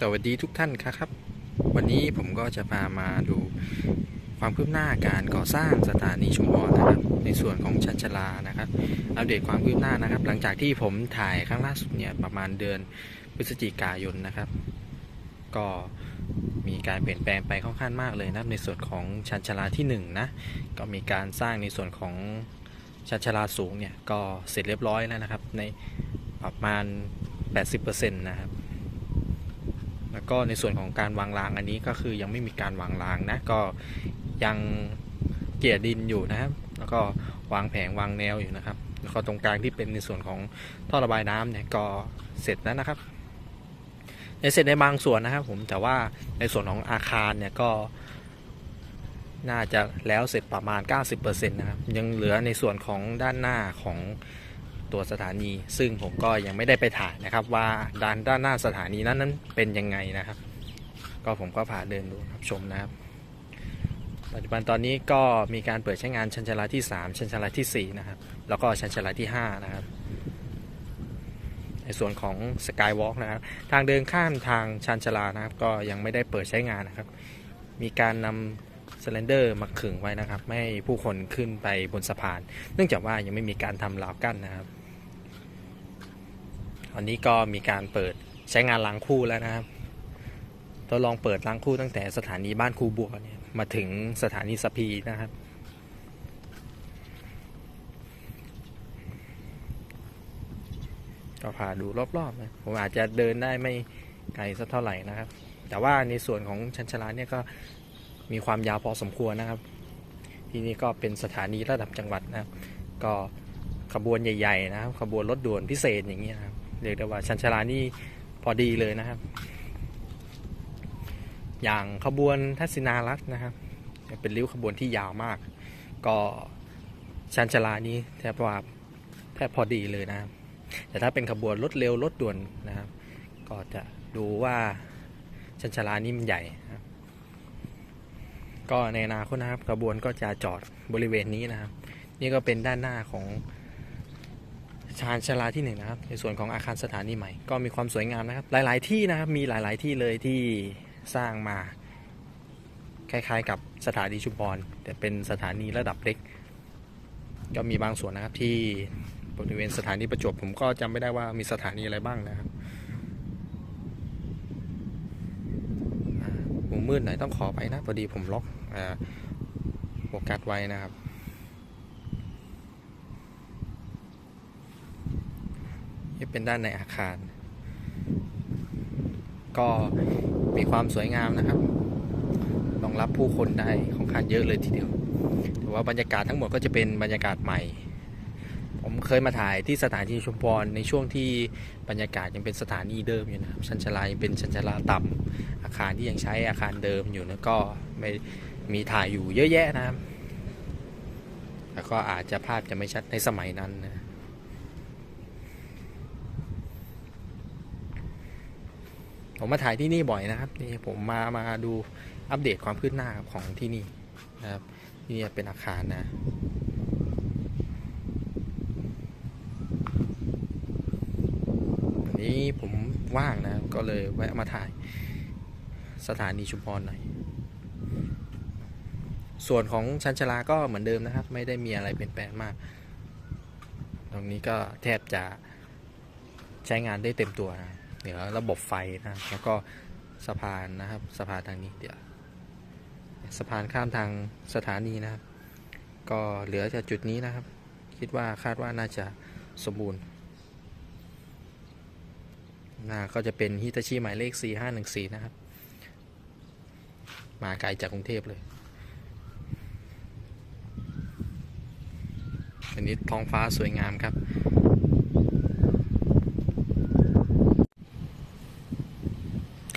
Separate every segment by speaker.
Speaker 1: สวัสดีทุกท่านครับ วันนี้ผมก็จะพามาดูความคืบหน้าการก่อสร้างสถานีชุมพรนะครับ ในส่วนของชันชลานะครับ อัปเดตความคืบหน้านะครับ หลังจากที่ผมถ่ายครั้งล่าสุดเนี่ยประมาณเดือนพฤศจิกายนนะครับ ก็มีการเปลี่ยนแปลงไปค่อนข้างมากเลยนะครับ ในส่วนของชันชลาที่หนึ่งนะก็มีการสร้างในส่วนของชันชลาสูงเนี่ยก็เสร็จเรียบร้อยแล้วนะครับ ในประมาณ 80%นะครับ แล้วก็ในส่วนของการวางรางอันนี้ก็คือยังไม่มีการวางรางนะ ก็ยังเกี่ยดินอยู่นะครับ แล้วก็วางแผงวางแนวอยู่นะครับ แล้วก็ตรงกลางที่เป็นในส่วนของท่อระบายน้ำเนี่ยก็เสร็จแล้วนะครับในเสร็จในบางส่วนนะครับผมแต่ว่าในส่วนของอาคารเนี่ยก็น่าจะแล้วเสร็จประมาณ 90%นะครับ ยังเหลือในส่วนของด้านหน้าของ ตัวสถานี ซึ่งผมก็ยังไม่ได้ไปถ่ายนะครับ ว่าด้านด้านหน้าสถานีนั้นนั้นเป็นยังไงนะครับ ก็ผมก็พาเดินดูรับชมนะครับปัจจุบันตอนนี้ก็มีการเปิดใช้งานชันชาลาที่ 3 ชันชาลาทีสี่ 4 นะครับ แล้วก็ชันชาลาที่ 5 นะครับ ในส่วนของสกายวอล์กนะครับ ทางเดินข้ามทางชันชาลานะครับ ก็ยังไม่ได้เปิดใช้งานนะครับ มีการนำสแลนเดอร์มาขึงไว้นะครับ ไม่ให้ผู้คนขึ้นไปบนสะพาน เนื่องจากว่ายังไม่มีการทำราวกั้นนะครับ วันนี้ก็มีการเปิดใช้งานล้างคู่แล้วนะครับทดลองเปิดล้างคู่ตั้งแต่สถานีบ้านคูบัวเนี่ยมาถึงสถานีสพีนะครับ ก็พาดูรอบๆนะผมอาจจะเดินได้ไม่ไกลสักเท่าไหร่นะครับ แต่ว่าในส่วนของชันชลาเนี่ยก็มีความยาวพอสมควรนะครับ ที่นี่ก็เป็นสถานีระดับจังหวัดนะครับ ก็ขบวนใหญ่ ๆ นะครับ ขบวนรถด่วนพิเศษอย่างนี้ยนะครับ เรียกได้ว่าชันชลานี่พอดีเลยนะครับ อย่างขบวนทัศนารัตน์นะครับเป็นริ้วขบวนที่ยาวมาก ก็ชันชลานี้แทบว่าแทบพอดีเลยนะครับ แต่ถ้าเป็นขบวนรถเร็วรถด่วนนะครับ ก็จะดูว่าชันชลานี่มันใหญ่นะครับก็ในอนาคตนะครับขบวนก็จะจอดบริเวณนี้นะครับ นี่ก็เป็นด้านหน้าของ ชานชาลาที่หนึ่งนะครับในส่วนของอาคารสถานีใหม่ก็มีความสวยงามนะครับ หลาย ๆ ที่นะครับมีหลาย ๆ ที่เลยที่สร้างมา คล้าย ๆ กับสถานีชุมพรแต่เป็นสถานีระดับเล็ก ก็มีบางส่วนนะครับที่บริเวณสถานีประจวบผมก็จำไม่ได้ว่ามีสถานีอะไรบ้างนะครับมุมมืดหน่อยต้องขอไปนะพอดีผมล็อกอโฟกัสไว้นะครับี่เป็นด้านในอาคาร ก็มีความสวยงามนะครับรองรับผู้คนได้ค่อนข้างเยอะเลยทีเดียวแต่ว่าบรรยากาศทั้งหมดก็จะเป็นบรรยากาศใหม่ ผมเคยมาถ่ายที่สถานีชุมพรในช่วงที่บรรยากาศยังเป็นสถานีเดิมอยู่นะครับชันชลายังเป็นชันชลาต่ำอาคารที่ยังใช้อาคารเดิมอยู่นะก็ไม่มีถ่ายอยู่เยอะแยะนะครับแล้วก็อาจจะภาพจะไม่ชัดในสมัยนั้นนะ ผมมาถ่ายที่นี่บ่อยนะครับนี่ผมมามาดูอัปเดตความคืบหน้าของที่นี่นะครับที่นี่เป็นอาคารนะวันนี้ผมว่างนะก็เลยแวะมาถ่ายสถานีชุมพรหน่อยส่วนของชันชลาก็เหมือนเดิมนะครับ ไม่ได้มีอะไรเปลี่ยนแปลงมาก ตรงนี้ก็แทบจะใช้งานได้เต็มตัวนะ เหลือระบบไฟนะแล้วก็สะพานนะครับสะพานทางนี้เดี๋ยวสะพานข้ามทางสถานีนะครับ ก็เหลือจากจุดนี้นะครับ คิดว่าคาดว่าน่าจะสมบูรณ์น่าก็จะเป็นฮิตาชิหมายเลข 4514 นะครับ มาไกลจากกรุงเทพเลย อันนี้ท้องฟ้าสวยงามครับ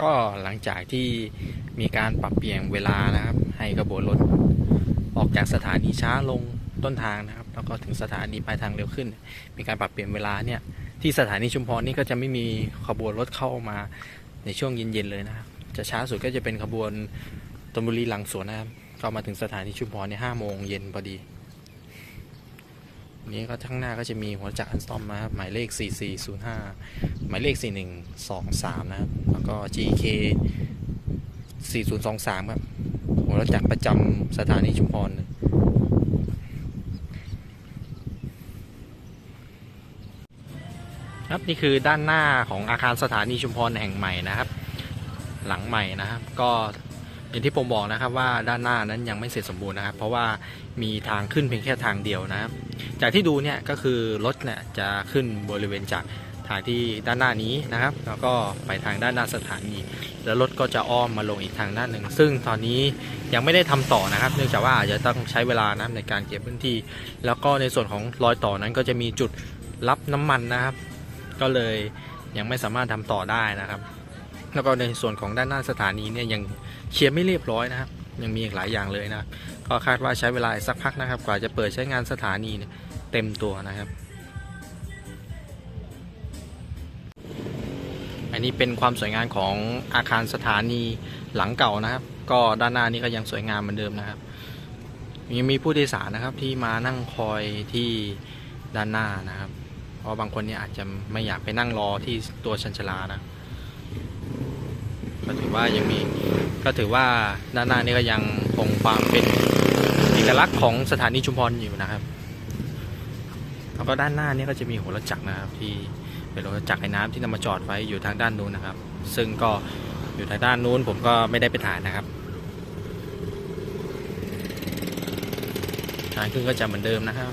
Speaker 1: ก็หลังจากที่มีการปรับเปลี่ยนเวลานะครับ ให้กระบวนรถออกจากสถานีช้าลงต้นทางนะครับ แล้วก็ถึงสถานีปลายทางเร็วขึ้น มีการปรับเปลี่ยนเวลาเนี่ยที่สถานีชุมพรนี่ก็จะไม่มีขบวนรถเข้ามาในช่วงเย็นๆเลยนะครับ จะช้าสุดก็จะเป็นขบวนธนบุรีหลังสวนนะครับเข้ามาถึงสถานีชุมพรในห้าโมงเย็นพอดี นี้ก็ข้างหน้าก็จะมีหัวจักรอันสตอมนะครับ หมายเลข 4405 หมายเลข 4123 นะครับ แล้วก็ GK 4023 ครับ หัวจักรประจำสถานีชุมพรครับนี่คือด้านหน้าของอาคารสถานีชุมพรแห่งใหม่นะครับ หลังใหม่นะครับ ก็ อย่างที่ผมบอกนะครับว่าด้านหน้านั้นยังไม่เสร็จสมบูรณ์นะครับ เพราะว่ามีทางขึ้นเพียงแค่ทางเดียวนะครับ จากที่ดูเนี่ยก็คือรถเนี่ยจะขึ้นบริเวณจากทางที่ด้านหน้านี้นะครับ แล้วก็ไปทางด้านหน้าสถานี แล้วรถก็จะอ้อมมาลงอีกทางด้านหนึ่ง ซึ่งตอนนี้ยังไม่ได้ทำต่อนะครับ เนื่องจากว่าอาจจะต้องใช้เวลานะในการเก็บพื้นที่ แล้วก็ในส่วนของรอยต่อนั้นก็จะมีจุดรับน้ำมันนะครับ ก็เลยยังไม่สามารถทำต่อได้นะครับ แล้วก็ในส่วนของด้านหน้าสถานีเนี่ยยัง เคลียร์ไม่เรียบร้อยนะครับ ยังมีอีกหลายอย่างเลยนะก็คาดว่าใช้เวลาสักพักนะครับ กว่าจะเปิดใช้งานสถานีเนี่ยเต็มตัวนะครับ อันนี้เป็นความสวยงามของอาคารสถานีหลังเก่านะครับ ก็ด้านหน้านี้ก็ยังสวยงามเหมือนเดิมนะครับยังมีผู้โดยสารนะครับที่มานั่งคอยที่ด้านหน้านะครับ เพราะบางคนเนี่ยอาจจะไม่อยากไปนั่งรอที่ตัวชันชลานะ ก็ถือว่ายังมีก็ถือว่าด้านหน้านี่ก็ยังคงความเป็นเอกลักษณ์ของสถานีชุมพรอยู่นะครับแล้วก็ด้านหน้านี่ก็จะมีหัวรถจักรนะครับ ที่เป็นรถจักรไอ้น้ำที่นำมาจอดไว้อยู่ทางด้านนู้นนะครับ ซึ่งก็อยู่ทางด้านนู้นผมก็ไม่ได้ไปถ่ายนะครับทางขึ้นก็จะเหมือนเดิมนะครับ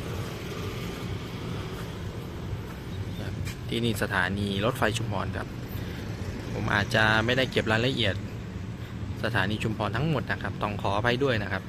Speaker 1: ที่นี่สถานีรถไฟชุมพรครับ ผมอาจจะไม่ได้เก็บรายละเอียด สถานีชุมพรทั้งหมดนะครับ ต้องขออภัยด้วยนะครับ